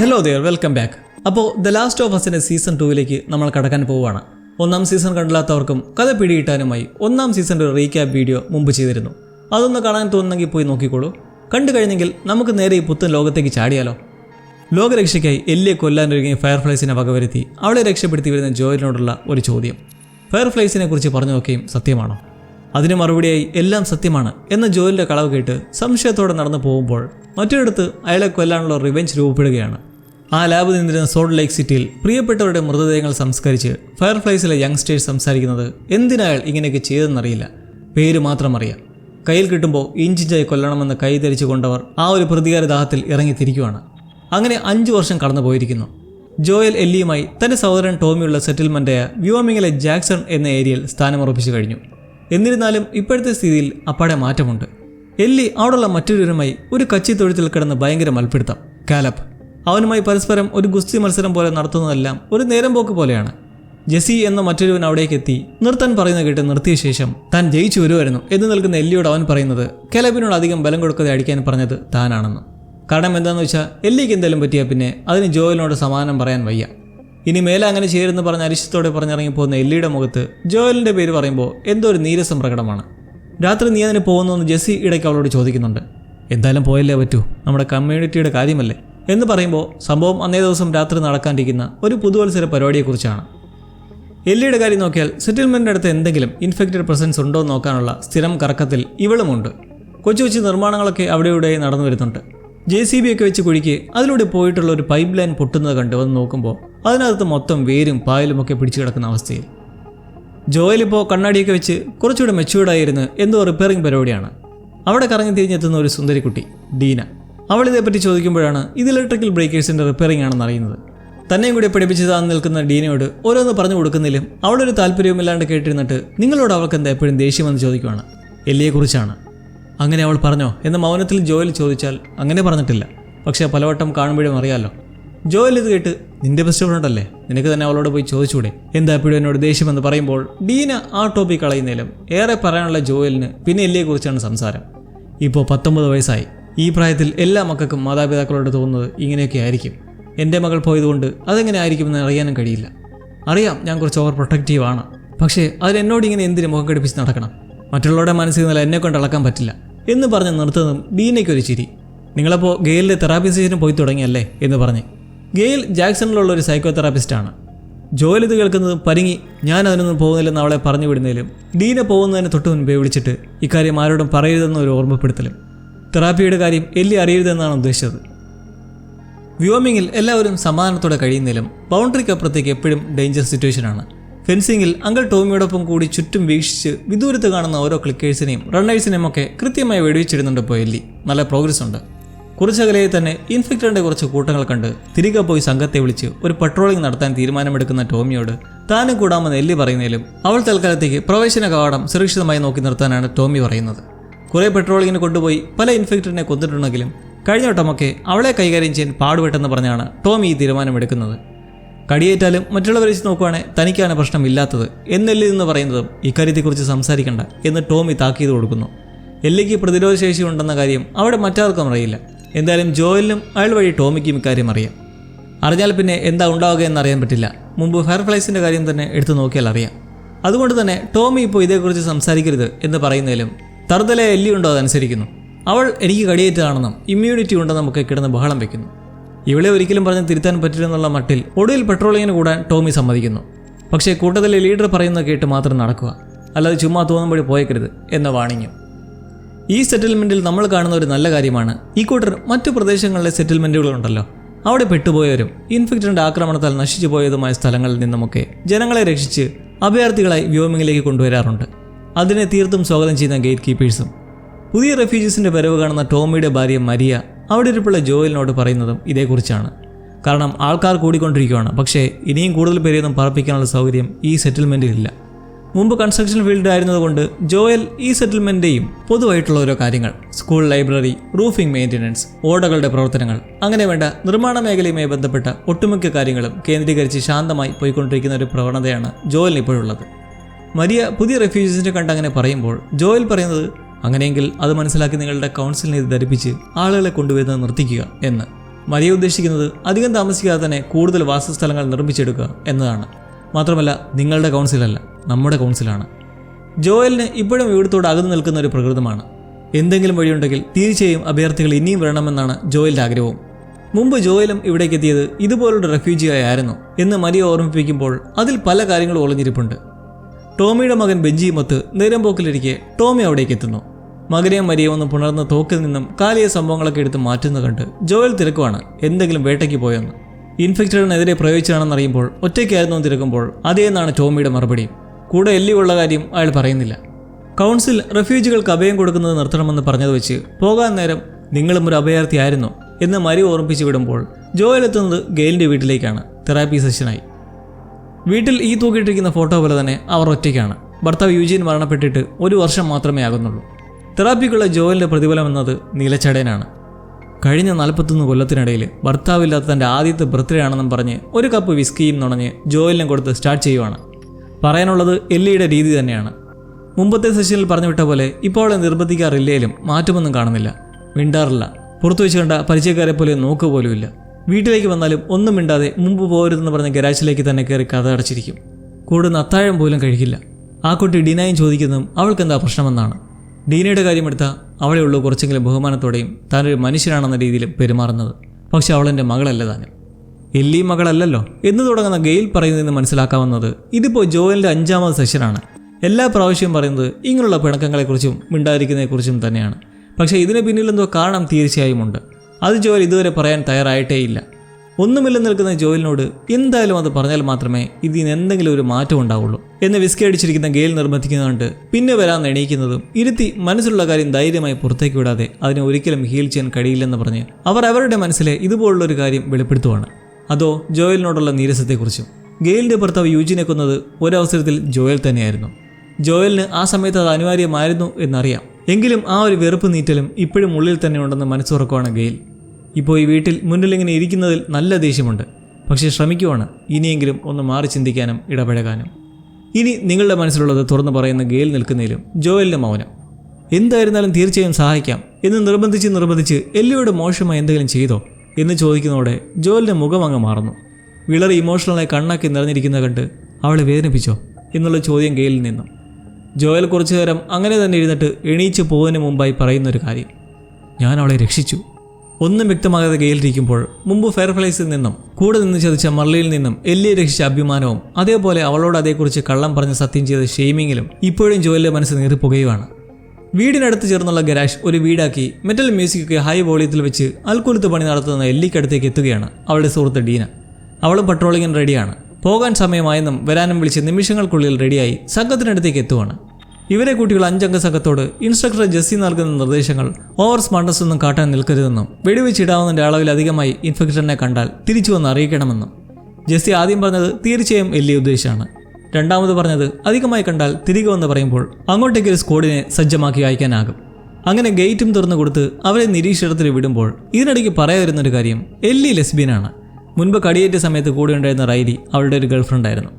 Hello dear welcome back അപ്പോൾ the last of അസിന്റെ season ടൂവിലേക്ക് നമ്മൾ കടക്കാൻ പോവുകയാണ്. ഒന്നാം സീസൺ കണ്ടില്ലാത്തവർക്കും കഥ പിടികിട്ടാനുമായി ഒന്നാം സീസണിന്റെ ഒരു റീക്യാപ്പ് വീഡിയോ മുമ്പ് ചെയ്തിരുന്നു. അതൊന്ന് കാണാൻ തോന്നുന്നെങ്കിൽ പോയി നോക്കിക്കോളൂ. കണ്ടു കഴിഞ്ഞെങ്കിൽ നമുക്ക് നേരെ ഈ പുത്തൻ ലോകത്തേക്ക് ചാടിയാലോ? ലോകരക്ഷയ്ക്കായി എല്ലിയെ കൊല്ലാനൊരുങ്ങിയ ഫയർഫ്ലൈസിനെ വകവരുത്തി അവളെ രക്ഷപ്പെടുത്തി വരുന്ന ജോയിലിനോടുള്ള ഒരു ചോദ്യം. ഫയർഫ്ലൈസിനെ കുറിച്ച് പറഞ്ഞു നോക്കുകയും സത്യമാണോ? അതിന് മറുപടിയായി എല്ലാം സത്യമാണ് എന്ന ജോലിന്റെ കളവ് കേട്ട് സംശയത്തോടെ നടന്നു പോകുമ്പോൾ മറ്റൊരിടത്ത് അയാളെ കൊല്ലാനുള്ള റിവെഞ്ച് രൂപപ്പെടുകയാണ്. ആ ലാബ് നിന്നിരുന്ന സോൾട്ട് ലേക്ക് സിറ്റിയിൽ പ്രിയപ്പെട്ടവരുടെ മൃതദേഹങ്ങൾ സംസ്കരിച്ച് ഫയർഫ്ലൈസിലെ യങ്സ്റ്റേഴ്സ് സംസാരിക്കുന്നത് എന്തിനയാൾ ഇങ്ങനെയൊക്കെ ചെയ്തെന്നറിയില്ല പേര് മാത്രം അറിയാം. കയ്യിൽ കിട്ടുമ്പോൾ ഇഞ്ചിഞ്ചായി കൊല്ലണമെന്ന് കൈ ധരിച്ചു കൊണ്ടവർ ആ ഒരു പ്രതികാര പ്രതികാരദാഹത്തിൽ ഇറങ്ങിത്തിരിക്കുകയാണ് അങ്ങനെ അഞ്ചു വർഷം കടന്നു പോയിരിക്കുന്നു. ജോയൽ എല്ലിയുമായി തന്റെ സഹോദരൻ ടോമിയുള്ള സെറ്റിൽമെന്റായ വ്യോമിങ്ങിലെ ജാക്സൺ എന്ന ഏരിയയിൽ സ്ഥാനമുറപ്പിച്ചു കഴിഞ്ഞു. എന്നിരുന്നാലും ഇപ്പോഴത്തെ സ്ഥിതിയിൽ അപ്പാടെ മാറ്റമുണ്ട്. എല്ലി അവിടെയുള്ള മറ്റൊരുവരുമായി ഒരു കച്ചി തൊഴുത്തിൽ കിടന്ന് ഭയങ്കര മൽപ്പിടുത്തം. കാലപ്പ്. അവനുമായി പരസ്പരം ഒരു ഗുസ്തി മത്സരം പോലെ നടത്തുന്നതെല്ലാം ഒരു നേരം പോക്ക് പോലെയാണ്. ജെസി എന്ന മറ്റൊരുവൻ അവിടേക്ക് എത്തി നിർത്താൻ പറയുന്ന കേട്ട് നിർത്തിയ ശേഷം താൻ ജയിച്ചു വരുമായിരുന്നു എന്ന് നിൽക്കുന്ന എല്ലിയോട് അവൻ പറയുന്നത് കെലബിനോട് അധികം ബലം കൊടുക്കാതെ അടിക്കാൻ പറഞ്ഞത് താനാണെന്ന്. കാരണം എന്താണെന്ന് വെച്ചാൽ എല്ലിക്ക് എന്തെങ്കിലും പറ്റിയാൽ പിന്നെ അതിന് ജോയലിനോട് സമാനം പറയാൻ വയ്യ. ഇനി മേലെ അങ്ങനെ ചെയ്യരുതെന്ന് പറഞ്ഞ അരിശത്തോടെ പറഞ്ഞിറങ്ങി പോകുന്ന എല്ലിയുടെ മുഖത്ത് ജോയലിന്റെ പേര് പറയുമ്പോൾ എന്തോ ഒരു നീരസം പ്രകടമാണ്. രാത്രി നീ അതിന് പോകുന്നു എന്ന് ജെസ്സി ഇടയ്ക്ക് അവളോട് ചോദിക്കുന്നുണ്ട്. എന്തായാലും പോയല്ലേ പറ്റൂ? നമ്മുടെ കമ്മ്യൂണിറ്റിയുടെ കാര്യമല്ലേ? എന്ന് പറയുമ്പോൾ സംഭവം അന്നേ ദിവസം രാത്രി നടക്കാണ്ടിരിക്കുന്ന ഒരു പുതുവത്സര പരിപാടിയെക്കുറിച്ചാണ്. എല്ലിയുടെ കാര്യം നോക്കിയാൽ സെറ്റിൽമെന്റിന്റെ അടുത്ത് എന്തെങ്കിലും ഇൻഫെക്റ്റഡ് പ്രസൻസ് ഉണ്ടോ എന്ന് നോക്കാനുള്ള സ്ഥിരം കറക്കത്തിൽ ഇവളുമുണ്ട്. കൊച്ചു കൊച്ചു നിർമ്മാണങ്ങളൊക്കെ അവിടെ ഇവിടെ നടന്നു വരുന്നുണ്ട്. ജെ സി ബി ഒക്കെ വെച്ച് കുഴിക്ക് അതിലൂടെ പോയിട്ടുള്ള ഒരു പൈപ്പ് ലൈൻ പൊട്ടുന്നത് കണ്ട് വന്ന് നോക്കുമ്പോൾ അതിനകത്ത് മൊത്തം വേരും പായലും ഒക്കെ പിടിച്ചു കിടക്കുന്ന അവസ്ഥയിൽ. ജോയൽ ഇപ്പോൾ കണ്ണാടിയൊക്കെ വെച്ച് കുറച്ചുകൂടെ മെച്ചൂർഡായിരുന്നു എന്തോ റിപ്പയറിംഗ് പരിപാടിയാണ്. അവിടെ കറങ്ങി തിരിഞ്ഞെത്തുന്ന ഒരു സുന്ദരിക്കുട്ടി ഡീന. അവൾ ഇതേപ്പറ്റി ചോദിക്കുമ്പോഴാണ് ഇത് ഇലക്ട്രിക്കൽ ബ്രേക്കേഴ്സിന്റെ റിപ്പയറിംഗ് ആണെന്ന് അറിയുന്നത്. തന്നെയും കൂടി പഠിപ്പിച്ച് താൻ നിൽക്കുന്ന ഡീനയോട് ഓരോന്ന് പറഞ്ഞു കൊടുക്കുന്നതിലും അവളൊരു താല്പര്യവുമില്ലാണ്ട് കേട്ടിരുന്നിട്ട് നിങ്ങളോട് അവൾക്ക് എന്താ എപ്പോഴും ദേഷ്യമെന്ന് ചോദിക്കുവാണ്. എല്ലിയെക്കുറിച്ചാണ്. അങ്ങനെ അവൾ പറഞ്ഞോ എന്ന് മൗനത്തിൽ ജോയിൽ ചോദിച്ചാൽ അങ്ങനെ പറഞ്ഞിട്ടില്ല. പക്ഷേ പലവട്ടം കാണുമ്പോഴും അറിയാലോ. ജോയിൽ ഇത് കേട്ട് നിന്റെ ബെസ്റ്റ് ഫ്രണ്ട് അല്ലേ നിനക്ക് തന്നെ അവളോട് പോയി ചോദിച്ചൂടെ? എന്താ എപ്പോഴും എന്നോട് ദേഷ്യമെന്ന് പറയുമ്പോൾ ഡീന ആ ടോപ്പിക് കളയുന്നതിലും ഏറെ പറയാനുള്ള ജോയലിന് പിന്നെ എല്ലിയെക്കുറിച്ചാണ് സംസാരം. ഇപ്പോൾ പത്തൊമ്പത് വയസ്സായി. ഈ പ്രായത്തിൽ എല്ലാ മക്കൾക്കും മാതാപിതാക്കളോട് തോന്നുന്നത് ഇങ്ങനെയൊക്കെ ആയിരിക്കും. എന്റെ മകൾ പോയതുകൊണ്ട് അതെങ്ങനെ ആയിരിക്കുമെന്ന് അറിയാനും കഴിയില്ല. അറിയാം ഞാൻ കുറച്ച് ഓവർ പ്രൊട്ടക്റ്റീവ് ആണ്. പക്ഷേ അതിലെന്നോട് ഇങ്ങനെ എന്തിനു മുഖം കടിപ്പിച്ച് നടക്കണം? മറ്റുള്ളവരുടെ മനസ്സിൽ നിന്നല്ല എന്നെ കൊണ്ട് അളക്കാൻ പറ്റില്ല. എന്ന് പറഞ്ഞ് നിർത്തുന്നതും ഡീനയ്ക്ക് ഒരു ചിരി. നിങ്ങളപ്പോൾ ഗെയിലിന്റെ തെറാപ്പി സെഷന് പോയി തുടങ്ങിയല്ലേ? എന്ന് പറഞ്ഞ്. ഗെയിൽ ജാക്സണിലുള്ള ഒരു സൈക്കോ തെറാപ്പിസ്റ്റാണ് ജോയിൽ ഇത് കേൾക്കുന്നത് പരിങ്ങി ഞാൻ അതിനൊന്നും പോകുന്നില്ലെന്ന് അവളെ പറഞ്ഞു വിടുന്നതിലും ഡീന പോകുന്നതിന് തൊട്ട് മുൻപേ വിളിച്ചിട്ട് ഇക്കാര്യം ആരോടും പറയരുതെന്ന് ഒരു ഓർമ്മപ്പെടുത്തലും. തെറാപ്പിയുടെ കാര്യം എല്ലി അറിയരുതെന്നാണ് ഉദ്ദേശിച്ചത്. വ്യോമിങ്ങിൽ എല്ലാവരും സമാധാനത്തോടെ കഴിയുന്നതിലും ബൗണ്ടറിക്കപ്പുറത്തേക്ക് എപ്പോഴും ഡേഞ്ചർ സിറ്റുവേഷനാണ് ഫെൻസിങ്ങിൽ അങ്കിൾ ടോമിയോടൊപ്പം കൂടി ചുറ്റും വീക്ഷിച്ച് വിദൂരത്ത് കാണുന്ന ഓരോ ക്ലിക്കേഴ്സിനെയും റണ്ണേഴ്സിനെയും ഒക്കെ കൃത്യമായി വെടിവെച്ചിടുന്നുണ്ട് എല്ലി. നല്ല പ്രോഗ്രസ് ഉണ്ട്. കുറച്ചകലെയിൽ തന്നെ ഇൻഫെക്ടറിന്റെ കുറച്ച് കൂട്ടങ്ങൾ കണ്ട് തിരികെ പോയി സംഘത്തെ വിളിച്ച് ഒരു പട്രോളിംഗ് നടത്താൻ തീരുമാനമെടുക്കുന്ന ടോമിയോട് താനും കൂടാമെന്ന് എല്ലി പറയുന്നതിലും അവൾ തൽക്കാലത്തേക്ക് പ്രവേശന കവാടം സുരക്ഷിതമായി നോക്കി നിർത്താനാണ് ടോമി പറയുന്നത്. കുറേ പെട്രോളിങ്ങിന് കൊണ്ടുപോയി പല ഇൻഫെക്ടറിനെ കൊന്നിട്ടുണ്ടെങ്കിലും കഴിഞ്ഞ വട്ടമൊക്കെ അവളെ കൈകാര്യം ചെയ്യാൻ പാടുപെട്ടെന്ന് പറഞ്ഞാണ് ടോമി ഈ തീരുമാനമെടുക്കുന്നത് കടിയേറ്റാലും മറ്റുള്ളവരെ വെച്ച് നോക്കുവാണെങ്കിൽ തനിക്കാണ് പ്രശ്നമില്ലാത്തത് എന്നെല്ലി എന്ന് പറയുന്നതും ഇക്കാര്യത്തെക്കുറിച്ച് സംസാരിക്കണ്ട എന്ന് ടോമി താക്കീത് കൊടുക്കുന്നു. എല്ലിക്ക് പ്രതിരോധശേഷി ഉണ്ടെന്ന കാര്യം അവിടെ മറ്റാർക്കും അറിയില്ല. എന്തായാലും ജോയലിനും അയാൾ വഴി ടോമിക്കും ഇക്കാര്യം അറിയാം. അറിഞ്ഞാൽ പിന്നെ എന്താ ഉണ്ടാവുക എന്നറിയാൻ പറ്റില്ല. മുമ്പ് ഫയർഫ്ലൈസിന്റെ കാര്യം തന്നെ എടുത്തു നോക്കിയാൽ അറിയാം. അതുകൊണ്ട് തന്നെ ടോമി ഇപ്പോൾ ഇതേക്കുറിച്ച് സംസാരിക്കരുത് എന്ന് പറയുന്നതിലും തറുതല എല്ലിയുണ്ടോ അതനുസരിക്കുന്നു. അവൾ എനിക്ക് കടിയേറ്റാണെന്നും ഇമ്മ്യൂണിറ്റി ഉണ്ടെന്നും നമുക്ക് കിടന്ന് ബഹളം വെക്കുന്നു. ഇവളെ ഒരിക്കലും പറഞ്ഞ് തിരുത്താൻ പറ്റില്ലെന്നുള്ള മട്ടിൽ ഒടുവിൽ പെട്രോളിങ്ങിന് കൂടാൻ ടോമി സമ്മതിക്കുന്നു. പക്ഷേ കൂട്ടത്തിലെ ലീഡർ പറയുന്നത് കേട്ട് മാത്രം നടക്കുക. അല്ലാതെ ചുമ്മാ തോന്നുമ്പോൾ പോയേക്കരുത് എന്ന വാണിഞ്ഞു ഈ സെറ്റിൽമെന്റിൽ നമ്മൾ കാണുന്ന ഒരു നല്ല കാര്യമാണ്. ഈ കൂട്ടർ മറ്റു പ്രദേശങ്ങളിലെ സെറ്റിൽമെന്റുകളുണ്ടല്ലോ അവിടെ പെട്ടുപോയവരും ഇൻഫെക്റ്റഡ് ആക്രമണത്താൽ നശിച്ചു പോയതുമായ സ്ഥലങ്ങളിൽ നിന്നുമൊക്കെ ജനങ്ങളെ രക്ഷിച്ച് അഭയാർത്ഥികളായി വ്യോമിങ്ങിലേക്ക് കൊണ്ടുവരാറുണ്ട്. അതിനെ തീർത്തും സ്വാഗതം ചെയ്യുന്ന ഗേറ്റ് കീപ്പേഴ്സും പുതിയ റെഫ്യൂജീസിന്റെ വരവ് കാണുന്ന ടോമിയുടെ ഭാര്യ മരിയ അവിടെ ഇരിപ്പുള്ള ജോയലിനോട് പറയുന്നതും ഇതേക്കുറിച്ചാണ്. കാരണം ആൾക്കാർ കൂടിക്കൊണ്ടിരിക്കുകയാണ് പക്ഷേ ഇനിയും കൂടുതൽ പേരെയൊന്നും പാർപ്പിക്കാനുള്ള സൗകര്യം ഈ സെറ്റിൽമെന്റിലില്ല മുമ്പ് കൺസ്ട്രക്ഷൻ ഫീൽഡ് ആയിരുന്നതുകൊണ്ട് ജോയൽ ഈ സെറ്റിൽമെന്റേയും പൊതുവായിട്ടുള്ള ഓരോ കാര്യങ്ങൾ സ്കൂൾ ലൈബ്രറി റൂഫിംഗ് മെയിന്റനൻസ് ഓടകളുടെ പ്രവർത്തനങ്ങൾ അങ്ങനെ വേണ്ട നിർമ്മാണ മേഖലയുമായി ബന്ധപ്പെട്ട ഒട്ടുമിക്ക കാര്യങ്ങളും കേന്ദ്രീകരിച്ച് ശാന്തമായി പോയിക്കൊണ്ടിരിക്കുന്ന ഒരു പ്രവണതയാണ് ജോയലിന് ഇപ്പോഴുള്ളത് മരിയ പുതിയ റെഫ്യൂജീസിനെ കണ്ട് അങ്ങനെ പറയുമ്പോൾ ജോയൽ പറയുന്നത് അങ്ങനെയെങ്കിൽ അത് മനസ്സിലാക്കി നിങ്ങളുടെ കൗൺസിലിനെ ധരിപ്പിച്ച് ആളുകളെ കൊണ്ടുവരുന്നത് നിർത്തിക്കുക എന്ന്. മരിയ ഉദ്ദേശിക്കുന്നത് അധികം താമസിക്കാതെ തന്നെ കൂടുതൽ വാസസ്ഥലങ്ങൾ നിർമ്മിച്ചെടുക്കുക എന്നതാണ്. മാത്രമല്ല നിങ്ങളുടെ കൗൺസിലല്ല നമ്മുടെ കൗൺസിലാണ് ജോയലിന് ഇപ്പോഴും ഇവിടത്തോട് അകന്നു നിൽക്കുന്ന ഒരു പ്രകൃതമാണ്. എന്തെങ്കിലും വഴിയുണ്ടെങ്കിൽ തീർച്ചയായും അഭ്യർത്ഥികൾ ഇനിയും വരണമെന്നാണ് ജോയലിന്റെ ആഗ്രഹവും. മുമ്പ് ജോയലും ഇവിടേക്ക് എത്തിയത് ഇതുപോലുള്ള റെഫ്യൂജിയായിരുന്നു എന്ന് മരിയ ഓർമ്മിപ്പിക്കുമ്പോൾ അതിൽ പല കാര്യങ്ങളും ഒളിഞ്ഞിരിപ്പുണ്ട്. ടോമിയുടെ മകൻ ബെഞ്ചിയുമൊത്ത് നേരം പോക്കിലിരിക്കെ ടോമി അവിടേക്ക് എത്തുന്നു. മകനെയും മരിയെ ഒന്ന് പുണർന്ന് തോക്കിൽ നിന്നും കാലിയ സംഭവങ്ങളൊക്കെ എടുത്ത് മാറ്റുന്ന കണ്ട് ജോയൽ തിരക്കുവാണ് എന്തെങ്കിലും വേട്ടയ്ക്ക് പോയെന്ന്. ഇൻഫെക്റ്റഡിനെതിരെ പ്രയോഗിച്ചതാണെന്നറിയുമ്പോൾ ഒറ്റയ്ക്കായിരുന്നു തിരക്കുമ്പോൾ അതേന്നാണ് ടോമിയുടെ മറുപടി. കൂടെ എല്ലിയുള്ള കാര്യം അയാൾ പറയുന്നില്ല. കൗൺസിൽ റെഫ്യൂജികൾക്ക് അഭയം കൊടുക്കുന്നത് നിർത്തണമെന്ന് പറഞ്ഞത് വെച്ച് പോകാൻ നേരം നിങ്ങളും ഒരു അഭയാർത്ഥിയായിരുന്നോ എന്ന് മരി ഓർമ്മിപ്പിച്ച് വിടുമ്പോൾ ജോയൽ എത്തുന്നത് ഗെയിലിന്റെ വീട്ടിലേക്കാണ്. തെറാപ്പി സെഷനായി. വീട്ടിൽ ഈ തൂക്കിയിട്ടിരിക്കുന്ന ഫോട്ടോ പോലെ തന്നെ അവർ ഒറ്റയ്ക്കാണ്. ഭർത്താവ് യുജീൻ മരണപ്പെട്ടിട്ട് ഒരു വർഷം മാത്രമേ ആകുന്നുള്ളൂ. തെറാപ്പിക്കുള്ള ജോയലിന്റെ പ്രതിഫലം എന്നത് നീലച്ചടയനാണ്. കഴിഞ്ഞ നാൽപ്പത്തൊന്ന് കൊല്ലത്തിനിടയിൽ ഭർത്താവില്ലാത്ത തന്റെ ആദ്യത്തെ ബർത്ത്ഡേ ആണെന്നും പറഞ്ഞ് ഒരു കപ്പ് വിസ്കിയും നുണഞ്ഞ് ജോയലിനെ കൊടുത്ത് സ്റ്റാർട്ട് ചെയ്യുവാണ്. പറയാനുള്ളത് എല്ലിയുടെ രീതി തന്നെയാണ്. മുമ്പത്തെ സെഷനിൽ പറഞ്ഞു വിട്ട പോലെ ഇപ്പോൾ നിർബന്ധിക്കാറില്ലേലും മാറ്റമൊന്നും കാണുന്നില്ല. മിണ്ടാറില്ല. പുറത്തു വെച്ച് കണ്ട പരിചയക്കാരെ പോലെ നോക്കുക പോലുമില്ല. വീട്ടിലേക്ക് വന്നാലും ഒന്നും മിണ്ടാതെ മുമ്പ് പോകരുതെന്ന് പറഞ്ഞ ഗരാജിലേക്ക് തന്നെ കയറി കഥ അടച്ചിരിക്കും. കൂടുന്ന അത്താഴം പോലും കഴിക്കില്ല. ആ കുട്ടി ഡീനയും ചോദിക്കുന്നതും അവൾക്കെന്താ പ്രശ്നമെന്നാണ്. ഡീനയുടെ കാര്യമെടുത്താൽ അവളെ ഉള്ളൂ കുറച്ചെങ്കിലും ബഹുമാനത്തോടെയും താനൊരു മനുഷ്യനാണെന്ന രീതിയിലും പെരുമാറുന്നത്. പക്ഷെ അവളെന്റെ മകളല്ല താനും. എല്ലീ മകളല്ലല്ലോ. എന്ന് തുടങ്ങുന്ന ഗെയിൽ പറയുന്നതെന്ന് മനസ്സിലാക്കാവുന്നത് ഇതിപ്പോൾ ജോയലിന്റെ അഞ്ചാമത് സെഷനാണ്. എല്ലാ പ്രാവശ്യവും പറയുന്നത് ഇങ്ങനെയുള്ള പിണക്കങ്ങളെക്കുറിച്ചും മിണ്ടാതിരിക്കുന്നതിനെക്കുറിച്ചും തന്നെയാണ്. പക്ഷേ ഇതിന് പിന്നിലെന്തോ കാരണം തീർച്ചയായും ഉണ്ട്. അത് ജോയൽ ഇതുവരെ പറയാൻ തയ്യാറായിട്ടേ ഇല്ല. ഒന്നുമില്ല നിൽക്കുന്ന ജോയലിനോട് എന്തായാലും അത് പറഞ്ഞാൽ മാത്രമേ ഇതിന് എന്തെങ്കിലും ഒരു മാറ്റം ഉണ്ടാവുള്ളൂ. എന്ന് വിസ്കി അടിച്ചിരിക്കുന്ന ഗെയിൽ നിർബന്ധിക്കുന്നതുകൊണ്ട് പിന്നെ വരാൻ എണീക്കുന്നതും ഇരുത്തി മനസ്സിലുള്ള കാര്യം ധൈര്യമായി പുറത്തേക്ക് വിടാതെ അതിനെ ഒരിക്കലും ഹീൽ ചെയ്യാൻ കഴിയില്ലെന്ന് പറഞ്ഞ് അവർ അവരുടെ മനസ്സിലെ ഇതുപോലുള്ള ഒരു കാര്യം വെളിപ്പെടുത്തുവാണ്. അതോ ജോയലിനോടുള്ള നീരസത്തെക്കുറിച്ചും. ഗെയിലിന്റെ ഭർത്താവ് യൂജിനെ കൊന്നത് ഒരവസരത്തിൽ ജോയൽ തന്നെയായിരുന്നു. ജോയലിന് ആ സമയത്ത് അത് അനിവാര്യമായിരുന്നു എന്നറിയാം. എങ്കിലും ആ ഒരു വെറുപ്പ് നീറ്റലും ഇപ്പോഴും ഉള്ളിൽ തന്നെ ഉണ്ടെന്ന് മനസ്സുറക്കുവാണ് ഗെയിൽ. ഇപ്പോൾ ഈ വീട്ടിൽ മുന്നിലിങ്ങനെ ഇരിക്കുന്നതിൽ നല്ല ദേഷ്യമുണ്ട്. പക്ഷേ ശ്രമിക്കുവാണ്. ഇനിയെങ്കിലും ഒന്ന് മാറി ചിന്തിക്കാനും ഇടപഴകാനും. ഇനി നിങ്ങളുടെ മനസ്സിലുള്ളത് തുറന്നു പറയുന്ന ഗെയിൽ നിൽക്കുന്നതിലും ജോയലിന്റെ മൗനം. എന്തായിരുന്നാലും തീർച്ചയായും സഹായിക്കാം. എന്ന് നിർബന്ധിച്ച് നിർബന്ധിച്ച് എല്ലിയോട് മോശമായി എന്തെങ്കിലും ചെയ്തോ എന്ന് ചോദിക്കുന്നതോടെ ജോലിന്റെ മുഖം അങ്ങ് മാറുന്നു. വിളറി ഇമോഷണലായി കണ്ണാക്കി നിറഞ്ഞിരിക്കുന്ന കണ്ട് അവളെ വേദനിപ്പിച്ചോ എന്നുള്ള ചോദ്യം ഗെയിലിൽ നിന്നും. ജോയൽ കുറച്ചു നേരം അങ്ങനെ തന്നെ ഇരുന്നിട്ട് എണീച്ചു പോകുന്നതിന് മുമ്പായി പറയുന്നൊരു കാര്യം. ഞാൻ അവളെ രക്ഷിച്ചു. ഒന്നും വ്യക്തമാകാതെ കയ്യിലിരിക്കുമ്പോൾ മുമ്പ് ഫെയർഫ്ലൈസിൽ നിന്നും കൂടെ നിന്ന് ചതിച്ച മർലിയിൽ നിന്നും എല്ലിയെ രക്ഷിച്ച അഭിമാനവും അതേപോലെ അവളോട് അതേക്കുറിച്ച് കള്ളം പറഞ്ഞ് സത്യം ചെയ്ത ഷെയ്മിങ്ങിലും ഇപ്പോഴും ജോയലിന്റെ മനസ്സ് നീറിപ്പുകയുമാണ്. വീടിനടുത്ത് ചേർന്നുള്ള ഗരാഷ് ഒരു വീടാക്കി മെറ്റൽ മ്യൂസിക്കൊക്കെ ഹൈ വോളിയത്തിൽ വെച്ച് അൽക്കുലത്ത് പണി നടത്തുന്ന എല്ലിക്കടുത്തേക്ക് എത്തുകയാണ് അവളുടെ സുഹൃത്ത് ഡീന. അവളും പട്രോളിങ്ങിന് റെഡിയാണ് പോകാൻ സമയമായെന്നും വരാനും വിളിച്ച് നിമിഷങ്ങൾക്കുള്ളിൽ റെഡിയായി സംഘത്തിനടുത്തേക്ക് എത്തുവാണ്. ഇവരെ കുട്ടികൾ അഞ്ചംഗ സംഘത്തോട് ഇൻസ്ട്രക്ടർ ജെസ്സി നൽകുന്ന നിർദ്ദേശങ്ങൾ ഓവർ സ്മാർട്ട്നസ് ഒന്നും കാട്ടാൻ നിൽക്കരുതെന്നും വെടിവെച്ചിടാവുന്നതിന്റെ അളവിൽ അധികമായി ഇൻഫെക്ഷനെ കണ്ടാൽ തിരിച്ചു വന്ന് അറിയിക്കണമെന്നും ജെസ്സി ആദ്യം പറഞ്ഞത് തീർച്ചയായും വലിയ ഉദ്ദേശമാണ്. രണ്ടാമത് പറഞ്ഞത് അധികമായി കണ്ടാൽ തിരികെ വന്ന് പറയുമ്പോൾ അങ്ങോട്ടേക്ക് ഒരു സ്ക്വാഡിനെ സജ്ജമാക്കി അയക്കാനാകും. അങ്ങനെ ഗേറ്റും തുറന്നു കൊടുത്ത് അവരെ നിരീക്ഷണത്തിൽ വിടുമ്പോൾ ഇതിനിടയ്ക്ക് പറയാതിരുന്നൊരു കാര്യം എല്ലി ലെസ്ബിയനാണ്. മുൻപ് കടിയേറ്റ സമയത്ത് കൂടെ ഉണ്ടായിരുന്ന റൈലി അവളുടെ ഒരു ഗേൾഫ്രണ്ടായിരുന്നു.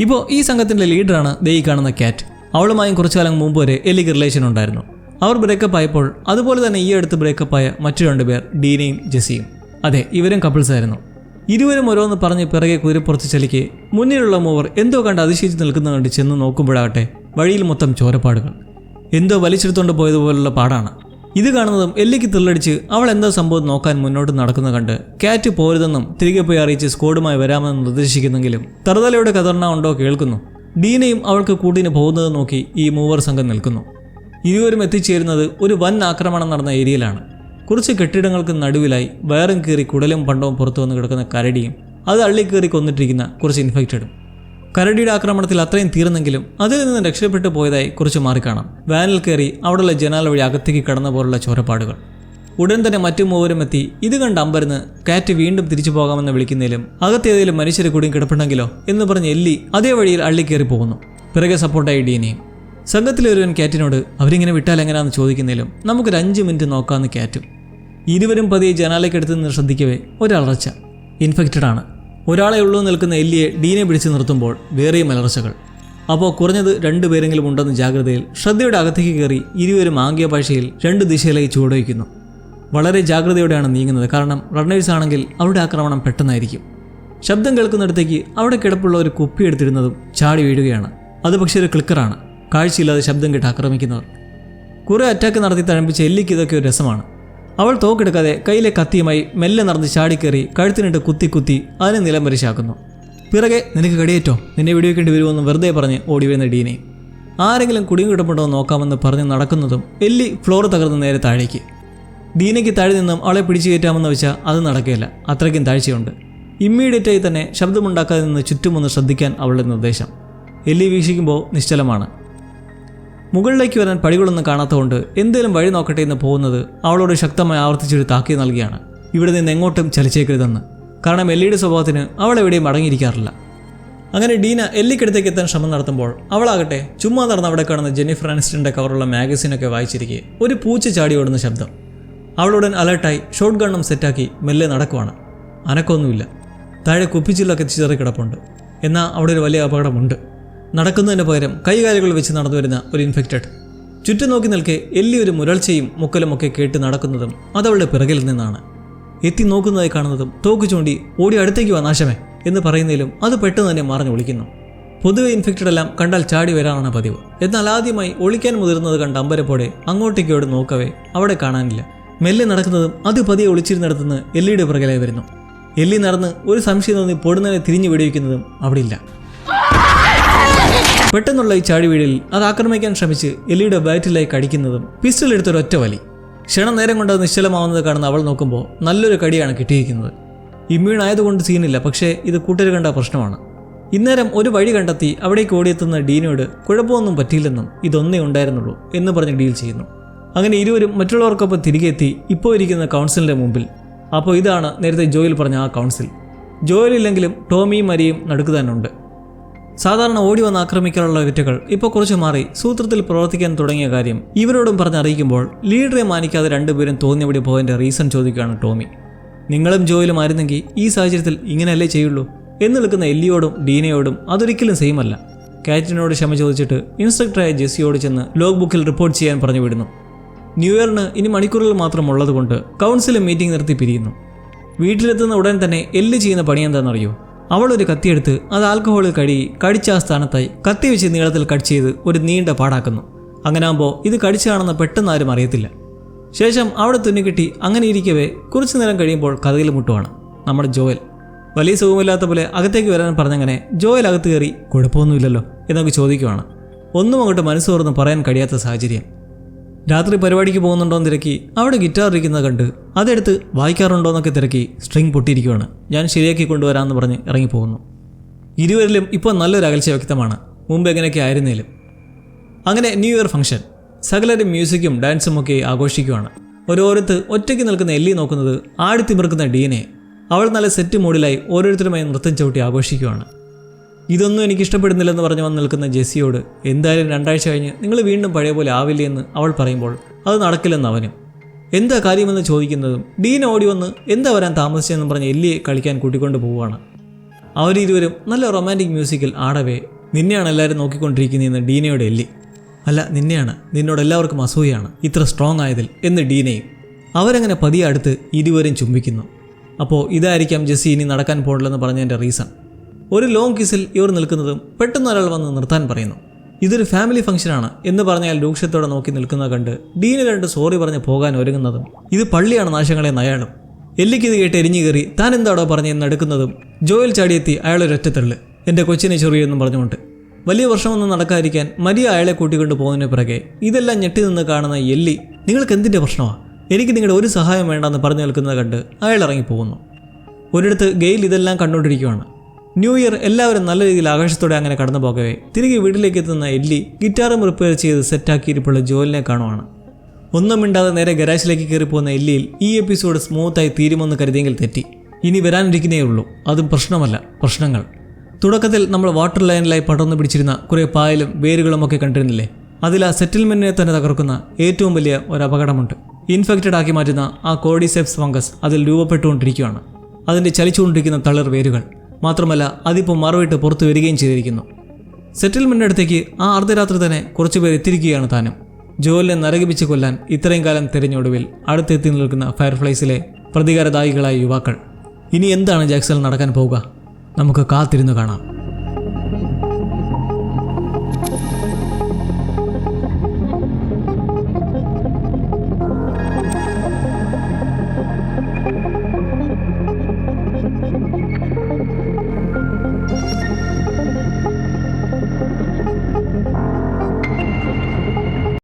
ഇപ്പോൾ ഈ സംഘത്തിന്റെ ലീഡറാണ് ദേ കാണുന്ന ക്യാറ്റ് അവളുമായും കുറച്ചു കാലം മുമ്പ് വരെ എല്ലിക്ക് റിലേഷൻ ഉണ്ടായിരുന്നു. അവർ ബ്രേക്കപ്പ് ആയപ്പോൾ അതുപോലെ തന്നെ ഈ അടുത്ത് ബ്രേക്കപ്പ് ആയ മറ്റു രണ്ടുപേർ ഡീനയും ജെസിയും അതെ ഇവരും കപ്പിൾസ് ആയിരുന്നു. ഇരുവരും ഓരോന്ന് പറഞ്ഞ് പിറകെ കുതിരപ്പുറത്ത് ചലിക്കെ മുന്നിലുള്ള മൂവർ എന്തോ കണ്ട് അതിശയിച്ച് നിൽക്കുന്ന കണ്ട് ചെന്ന് നോക്കുമ്പോഴാകട്ടെ വഴിയിൽ മൊത്തം ചോരപ്പാടുകൾ. എന്തോ വലിച്ചെടുത്തോണ്ട് പോയതുപോലുള്ള പാടാണ്. ഇത് കാണുന്നതും എല്ലിക്ക് തിള്ളടിച്ച് അവൾ എന്താ സംഭവം നോക്കാൻ മുന്നോട്ട് നടക്കുന്ന കണ്ട് കാറ്റ് പോരുതെന്നും തിരികെ പോയി അറിയിച്ച് സ്കോഡുമായി വരാമെന്ന് നിർദ്ദേശിക്കുന്നെങ്കിലും തറുതലയുടെ കതർണ ഉണ്ടോ കേൾക്കുന്നു. ഡീനയും അവൾക്ക് കൂട്ടിന് പോകുന്നത് നോക്കി ഈ മൂവർ സംഘം നിൽക്കുന്നു. ഇരുവരും എത്തിച്ചേരുന്നത് ഒരു വൻ ആക്രമണം നടന്ന ഏരിയയിലാണ്. കുറച്ച് കെട്ടിടങ്ങൾക്ക് നടുവിലായി വയറും കീറി കുടലും പണ്ടവും പുറത്തു വന്ന് കിടക്കുന്ന കരടിയും അത് അള്ളിക്കേറി കൊന്നിട്ടിരിക്കുന്ന കുറച്ച് ഇൻഫെക്റ്റഡും കരടിയുടെ ആക്രമണത്തിൽ അത്രയും തീർന്നെങ്കിലും അതിൽ നിന്ന് രക്ഷപ്പെട്ടു പോയതായി കുറച്ച് മാറിക്കാണാം. വാനിൽ കയറി അവിടെയുള്ള ജനാല വഴി അകത്തേക്ക് കടന്ന പോലുള്ള ചോരപ്പാടുകൾ. ഉടൻ തന്നെ മറ്റു മൂവരും എത്തി. ഇത് കണ്ട് അമ്പരന്ന് കാറ്റ് വീണ്ടും തിരിച്ചു പോകാമെന്ന് വിളിക്കുന്നതിലും അകത്തേതെങ്കിലും മനുഷ്യരെ കൂടി കിടപ്പുണ്ടെങ്കിലോ എന്ന് പറഞ്ഞ് എല്ലി അതേ വഴിയിൽ അള്ളി കയറി പോകുന്നു. പിറകെ സപ്പോർട്ടായി ഡീനയും സംഘത്തിലെ ഒരുവൻ കാറ്റിനോട് അവരിങ്ങനെ വിട്ടാൽ എങ്ങനെയാണെന്ന് ചോദിക്കുന്നതിലും നമുക്കൊരു അഞ്ച് മിനിറ്റ് നോക്കാമെന്ന് കാറ്റും ഇരുവരും പതിയെ ജനാലയ്ക്കടുത്ത് നിന്ന് ശ്രദ്ധിക്കവേ ഒരളർച്ച ഇൻഫെക്റ്റഡ് ആണ്. ഒരാളെ ഉള്ളൂ നിൽക്കുന്ന എല്ലിയെ ഡീനെ പിടിച്ചു നിർത്തുമ്പോൾ വേറെയും അലർച്ചകൾ. അപ്പോൾ കുറഞ്ഞത് രണ്ടുപേരെങ്കിലും ഉണ്ടെന്ന ജാഗ്രതയിൽ ശ്രദ്ധയുടെ അകത്തേക്ക് കയറി ഇരുവരും ആംഗ്യ ഭാഷയിൽ രണ്ട് ദിശയിലേക്ക് ചുവടുവയ്ക്കുന്നു വളരെ ജാഗ്രതയോടെയാണ് നീങ്ങുന്നത്. കാരണം റണ്ണേഴ്സ് ആണെങ്കിൽ അവരുടെ ആക്രമണം പെട്ടെന്നായിരിക്കും. ശബ്ദം കേൾക്കുന്നിടത്തേക്ക് അവിടെ കിടപ്പുള്ള ഒരു കുപ്പി എടുത്തിരുന്നതും ചാടി വീഴുകയാണ്. അത് പക്ഷേ ഒരു ക്ലിക്കറാണ് കാഴ്ചയില്ലാതെ ശബ്ദം കേട്ട് ആക്രമിക്കുന്നവർ. കുറേ അറ്റാക്ക് നടത്തി തഴമ്പിച്ച എല്ലിക്ക് ഇതൊക്കെ ഒരു രസമാണ്. അവൾ തോക്കെടുക്കാതെ കയ്യിലെ കത്തിയുമായി മെല്ലെ നടന്ന് ചാടിക്കേറി കഴുത്തിനിട്ട് കുത്തി കുത്തി അതിനെ നിലം വരിശാക്കുന്നു. പിറകെ നിനക്ക് കടിയേറ്റോ? നിന്നെ വെടിവെക്കേണ്ടി വരുമെന്ന് വെറുതെ പറഞ്ഞ് ഓടി വരുന്ന ഡീനെ. ആരെങ്കിലും കുടിയും കിടപ്പുണ്ടോ നോക്കാമെന്ന് പറഞ്ഞ് നടക്കുന്നതും എല്ലി ഫ്ലോർ തകർന്ന് നേരെ താഴേക്ക്. ഡീനയ്ക്ക് താഴെ നിന്നും അവളെ പിടിച്ചു കയറ്റാമെന്ന് വെച്ചാൽ അത് നടക്കുകയില്ല. അത്രയ്ക്കും താഴ്ചയുണ്ട്. ഇമ്മീഡിയറ്റായി തന്നെ ശബ്ദമുണ്ടാക്കാതെ നിന്ന് ചുറ്റുമൊന്ന് ശ്രദ്ധിക്കാൻ അവളുടെ നിർദ്ദേശം. എല്ലി വീക്ഷിക്കുമ്പോൾ നിശ്ചലമാണ്. മുകളിലേക്ക് വരാൻ പടികളൊന്നും കാണാത്തതുകൊണ്ട് എന്തേലും വഴി നോക്കട്ടെ എന്ന് പോകുന്നത് അവളോട് ശക്തമായി ആവർത്തിച്ചൊരു താക്കി നൽകിയാണ്. ഇവിടെ നിന്ന് എങ്ങോട്ടും ചലിച്ചേക്കരുതെന്ന്. കാരണം എല്ലിയുടെ സ്വഭാവത്തിന് അവൾ എവിടെയും അടങ്ങിയിരിക്കാറില്ല അങ്ങനെ ഡീന എല്ലിക്കടുത്തേക്ക് എത്താൻ ശ്രമം നടത്തുമ്പോൾ അവളാകട്ടെ ചുമ്മാ നടന്ന് അവിടെ കാണുന്ന ജെന്നിഫർ ആനിസ്റ്റന്റെ കവറുള്ള മാഗസീനൊക്കെ വായിച്ചിരിക്കെ ഒരു പൂച്ച ചാടി ഓടുന്ന ശബ്ദം. അവളുടൻ അലേർട്ടായി ഷോട്ട് ഗണ്ണും സെറ്റാക്കി മെല്ലെ നടക്കുവാണ്. അനക്കൊന്നുമില്ല താഴെ കുപ്പിച്ചില്ലൊക്കെ ചിതറി കിടപ്പുണ്ട്. എന്നാൽ അവിടെ ഒരു വലിയ അപകടമുണ്ട്. നടക്കുന്നതിന് പകരം കൈകാലുകൾ വെച്ച് നടന്നു വരുന്ന ഒരു ഇൻഫെക്റ്റഡ്. ചുറ്റും നോക്കി നിൽക്കെ എല്ലി ഒരു മുരൾച്ചയും മുക്കലുമൊക്കെ കേട്ട് നടക്കുന്നതും അതവളുടെ പിറകിൽ നിന്നാണ്. എത്തി നോക്കുന്നതായി കാണുന്നതും തോക്ക് ചൂണ്ടി ഓടി അടുത്തേക്ക് വാ നാശമേ എന്ന് പറയുന്നതിലും അത് പെട്ടെന്ന് തന്നെ മറഞ്ഞു ഒളിക്കുന്നു. പൊതുവെ ഇൻഫെക്റ്റഡ് എല്ലാം കണ്ടാൽ ചാടി വരാനാണ് പതിവ്. എന്നാൽ ആദ്യമായി ഒളിക്കാൻ മുതിർന്നത് കണ്ട അമ്പരപ്പോടെ അങ്ങോട്ടേക്കോട് നോക്കവേ അവിടെ കാണാനില്ല. മെല്ലെ നടക്കുന്നതും അത് പതിയെ ഒളിച്ചിരുന്നിടത്തുനിന്ന് എല്ലിയുടെ പുറകിലായി വരുന്നു. എല്ലി നടന്ന് ഒരു സംശയം തോന്നി പൊടുന്നതിനെ തിരിഞ്ഞു വെടിവെക്കുന്നതും അവിടെ ഇല്ല പെട്ടെന്നുള്ള ഈ ചാടി വീഴിൽ അത് ആക്രമിക്കാൻ ശ്രമിച്ച് എല്ലിയുടെ ബാറ്റിലായി കടിക്കുന്നതും പിസ്റ്റൾ എടുത്തൊരു ഒറ്റ വലി. ക്ഷണം നേരം കൊണ്ട് നിശ്ചലമാവുന്നത് കാണുന്ന അവൾ നോക്കുമ്പോൾ നല്ലൊരു കടിയാണ് കിട്ടിയിരിക്കുന്നത്. ഇമ്മ്യൂൺ ആയതുകൊണ്ട് സീനില്ല പക്ഷേ ഇത് കൂട്ടര് കണ്ട പ്രശ്നമാണ്. ഇന്നേരം ഒരു വഴി കണ്ടെത്തി അവിടേക്ക് ഓടിയെത്തുന്ന ഡീനോട് കുഴപ്പമൊന്നും പറ്റിയില്ലെന്നും ഇതൊന്നേ ഉണ്ടായിരുന്നുള്ളൂ എന്ന് പറഞ്ഞ് ഡീൽ ചെയ്യുന്നു. അങ്ങനെ ഇരുവരും മറ്റുള്ളവർക്കൊപ്പം തിരികെ എത്തി ഇപ്പോൾ ഇരിക്കുന്ന കൗൺസിലിന്റെ മുമ്പിൽ. അപ്പോൾ ഇതാണ് നേരത്തെ ജോയിൽ പറഞ്ഞ ആ കൗൺസിൽ. ജോയിലില്ലെങ്കിലും ടോമിയും മരിയും നടുക്ക് തന്നെ ഉണ്ട് സാധാരണ ഓടി വന്ന് ആക്രമിക്കാനുള്ള വിറ്റകൾ ഇപ്പോൾ കുറച്ച് മാറി സൂത്രത്തിൽ പ്രവർത്തിക്കാൻ തുടങ്ങിയ കാര്യം ഇവരോടും പറഞ്ഞറിയിക്കുമ്പോൾ ലീഡറെ മാനിക്കാതെ രണ്ടുപേരും തോന്നിയവിടെ പോയതിന്റെ റീസൺ ചോദിക്കുകയാണ് ടോമി. നിങ്ങളും ജോയിലും ആയിരുന്നെങ്കിൽ ഈ സാഹചര്യത്തിൽ ഇങ്ങനെയല്ലേ ചെയ്യുള്ളൂ? എന്ന് നിൽക്കുന്ന എല്ലിയോടും ഡീനയോടും അതൊരിക്കലും അല്ല. കാറ്റിനോട് ക്ഷമ ചോദിച്ചിട്ട് ഇൻസ്ട്രക്ടറായ ജെസ്സിയോട് ചെന്ന് ലോഗ് ബുക്കിൽ റിപ്പോർട്ട് ചെയ്യാൻ പറഞ്ഞു വിടുന്നു. ന്യൂ ഇയറിന് ഇനി മണിക്കൂറുകൾ മാത്രം ഉള്ളതുകൊണ്ട് കൗൺസിൽ മീറ്റിംഗ് നിർത്തി പിരിയുന്നു. വീട്ടിലെത്തുന്ന ഉടൻ തന്നെ എല്ല് ചെയ്യുന്ന പണി എന്താണെന്നറിയോ? അവൾ ഒരു കത്തിയെടുത്ത് അത് ആൽക്കഹോളിൽ കഴുകി കടിച്ച ആ സ്ഥാനത്തായി കത്തി വെച്ച് നീളത്തിൽ കട്ട് ചെയ്ത് ഒരു നീണ്ട പാടാക്കുന്നു. അങ്ങനാകുമ്പോൾ ഇത് കടിച്ചാണെന്ന് പെട്ടെന്ന് ആരും അറിയത്തില്ല. ശേഷം അവിടെ തുന്നിക്കിട്ടി അങ്ങനെ ഇരിക്കവേ കുറച്ചു നേരം കഴിയുമ്പോൾ കഥയിൽ മുട്ടുവാണ്. നമ്മുടെ ജോയൽ. വലിയ സുഖമില്ലാത്ത പോലെ അകത്തേക്ക് വരാൻ പറഞ്ഞങ്ങനെ ജോയൽ അകത്ത് കയറി കുഴപ്പമൊന്നുമില്ലല്ലോ എന്നൊക്കെ ചോദിക്കുവാണ്. ഒന്നും അങ്ങോട്ട് മനസ്സോർന്ന് പറയാൻ കഴിയാത്ത സാഹചര്യം. രാത്രി പരിപാടിക്ക് പോകുന്നുണ്ടോയെന്ന് തിരക്കി അവിടെ ഗിറ്റാർ ഇരിക്കുന്നത് കണ്ട് അതെടുത്ത് വായിക്കാറുണ്ടോ എന്നൊക്കെ തിരക്കി സ്ട്രിങ് പൊട്ടിയിരിക്കുവാണ്. ഞാൻ ശരിയാക്കി കൊണ്ടുവരാമെന്ന് പറഞ്ഞ് ഇറങ്ങിപ്പോകുന്നു. ഇരുവരിലും ഇപ്പോൾ നല്ലൊരു അകൽച്ച വ്യക്തമാണ്. മുമ്പ് എങ്ങനെയൊക്കെ ആയിരുന്നേലും. അങ്ങനെ ന്യൂ ഇയർ ഫംഗ്ഷൻ സകലരും മ്യൂസിക്കും ഡാൻസും ഒക്കെ ആഘോഷിക്കുവാണ്. ഓരോരുത്ത് ഒറ്റയ്ക്ക് നിൽക്കുന്ന എല്ലി നോക്കുന്നത് ആടിത്തിമിർക്കുന്ന ഡീനെ അവൾ നല്ല സെറ്റ് മൂഡിലായി ഓരോരുത്തരുമായി നൃത്തം ചവിട്ടി ആഘോഷിക്കുവാണ്. ഇതൊന്നും എനിക്ക് ഇഷ്ടപ്പെടുന്നില്ലെന്ന് പറഞ്ഞ് വന്ന് നിൽക്കുന്ന ജെസ്സിയോട് എന്തായാലും രണ്ടാഴ്ച കഴിഞ്ഞ് നിങ്ങൾ വീണ്ടും പഴയ പോലെ ആവില്ലേ എന്ന് അവൾ പറയുമ്പോൾ അത് നടക്കില്ലെന്ന് അവനും. എന്താ കാര്യമെന്ന് ചോദിക്കുന്നതും ഡീൻ ഓടി വന്ന് എന്താ വരാൻ താമസിച്ചെന്നും പറഞ്ഞ് എല്ലിയെ കളിക്കാൻ കൂട്ടിക്കൊണ്ട് പോവുകയാണ്. അവരിരുവരും നല്ല റൊമാന്റിക് മ്യൂസിക്കിൽ ആടവേ നിന്നെയാണ് എല്ലാവരും നോക്കിക്കൊണ്ടിരിക്കുന്നതെന്ന് ഡീനയുടെ എല്ലി. അല്ല നിന്നെയാണ് നിന്നോട് എല്ലാവർക്കും അസൂയാണ് ഇത്ര സ്ട്രോങ് ആയതിൽ എന്ന് ഡീനയും. അവരങ്ങനെ പതിയെ അടുത്ത് ഇരുവരും ചുംബിക്കുന്നു. അപ്പോൾ ഇതായിരിക്കാം ജെസ്സി ഇനി നടക്കാൻ പോകില്ലെന്ന് പറഞ്ഞതിന്റെ റീസൺ ഒരു ലോങ് കിസിൽ ഇവർ നിൽക്കുന്നതും പെട്ടെന്ന് ഒരാൾ വന്ന് നിർത്താൻ പറയുന്നു. ഇതൊരു ഫാമിലി ഫംഗ്ഷനാണ് എന്ന് പറഞ്ഞാൽ രൂക്ഷത്തോടെ നോക്കി നിൽക്കുന്ന കണ്ട് ഡീന് രണ്ട് സോറി പറഞ്ഞ് പോകാൻ ഒരുങ്ങുന്നതും ഇത് പള്ളിയാണ് നാശങ്ങളെ നയാളും. എല്ലിക്ക് ഇത് കേട്ട് എരിഞ്ഞു കയറി താൻ എന്താടോ പറഞ്ഞ് എടുക്കുന്നതും ജോയിൽ ചാടിയെത്തി അയാളൊരൊറ്റ തള്ളു എന്റെ കൊച്ചിനെ ചൊറിയെന്നും പറഞ്ഞുകൊണ്ട്. വലിയ വർഷമൊന്നും നടക്കാതിരിക്കാൻ മരിയ അയാളെ കൂട്ടിക്കൊണ്ട് പോകുന്നതിന് പിറകെ ഇതെല്ലാം ഞെട്ടി നിന്ന് കാണുന്ന എല്ലി നിങ്ങൾക്ക് എന്തിന്റെ പ്രശ്നമാണ് എനിക്ക് നിങ്ങളുടെ ഒരു സഹായം വേണ്ടെന്ന് പറഞ്ഞു നിൽക്കുന്നത് കണ്ട് അയാൾ ഇറങ്ങിപ്പോകുന്നു. ഒരിടത്ത് ഗെയിൽ ഇതെല്ലാം കണ്ടുകൊണ്ടിരിക്കുകയാണ് ന്യൂ ഇയർ എല്ലാവരും നല്ല രീതിയിൽ ആകാശത്തോടെ അങ്ങനെ കടന്നു പോകവേ. തിരികെ വീട്ടിലേക്ക് എത്തുന്ന എല്ലി ഗിറ്റാറും റിപ്പയർ ചെയ്ത് സെറ്റാക്കിയിരിപ്പുള്ള ജോലിനെ കാണുവാണ്. ഒന്നും മിണ്ടാതെ നേരെ ഗരാജിലേക്ക് കയറി പോകുന്ന എല്ലിയിൽ ഈ എപ്പിസോഡ് സ്മൂത്തായി തീരുമെന്ന് കരുതിയെങ്കിൽ തെറ്റി. ഇനി വരാനിരിക്കുന്നേ ഉള്ളൂ. അതും പ്രശ്നമല്ല. പ്രശ്നങ്ങൾ. തുടക്കത്തിൽ നമ്മൾ വാട്ടർ ലൈനിലായി പടർന്നു പിടിച്ചിരുന്ന കുറേ പായലും വേരുകളും ഒക്കെ കണ്ടിരുന്നില്ലേ? അതിൽ ആ സെറ്റിൽമെന്റിനെ തന്നെ തകർക്കുന്ന ഏറ്റവും വലിയ ഒരു അപകടമുണ്ട്. ഇൻഫെക്റ്റഡ് ആക്കി മാറ്റുന്ന ആ കോഡിസെപ്സ് ഫംഗസ് അതിൽ രൂപപ്പെട്ടുകൊണ്ടിരിക്കുകയാണ്. അതിന്റെ ചലിച്ചുകൊണ്ടിരിക്കുന്ന തളിർ വേരുകൾ. മാത്രമല്ല അതിപ്പോൾ മറവിട്ട് പുറത്തു വരികയും ചെയ്തിരിക്കുന്നു. സെറ്റിൽമെന്റ് അടുത്തേക്ക് ആ അർദ്ധരാത്രി തന്നെ കുറച്ചുപേർ എത്തിരിക്കുകയാണ് താനും. ജോലിനെ നരകിപ്പിച്ച് കൊല്ലാൻ ഇത്രയും കാലം തിരഞ്ഞൊടുവിൽ അടുത്തെത്തി നിൽക്കുന്ന ഫയർഫ്ലൈസിലെ പ്രതികാരദായികളായ യുവാക്കൾ. ഇനി എന്താണ് ജാക്സൽ നടക്കാൻ പോവുക? നമുക്ക് കാത്തിരുന്ന് കാണാം.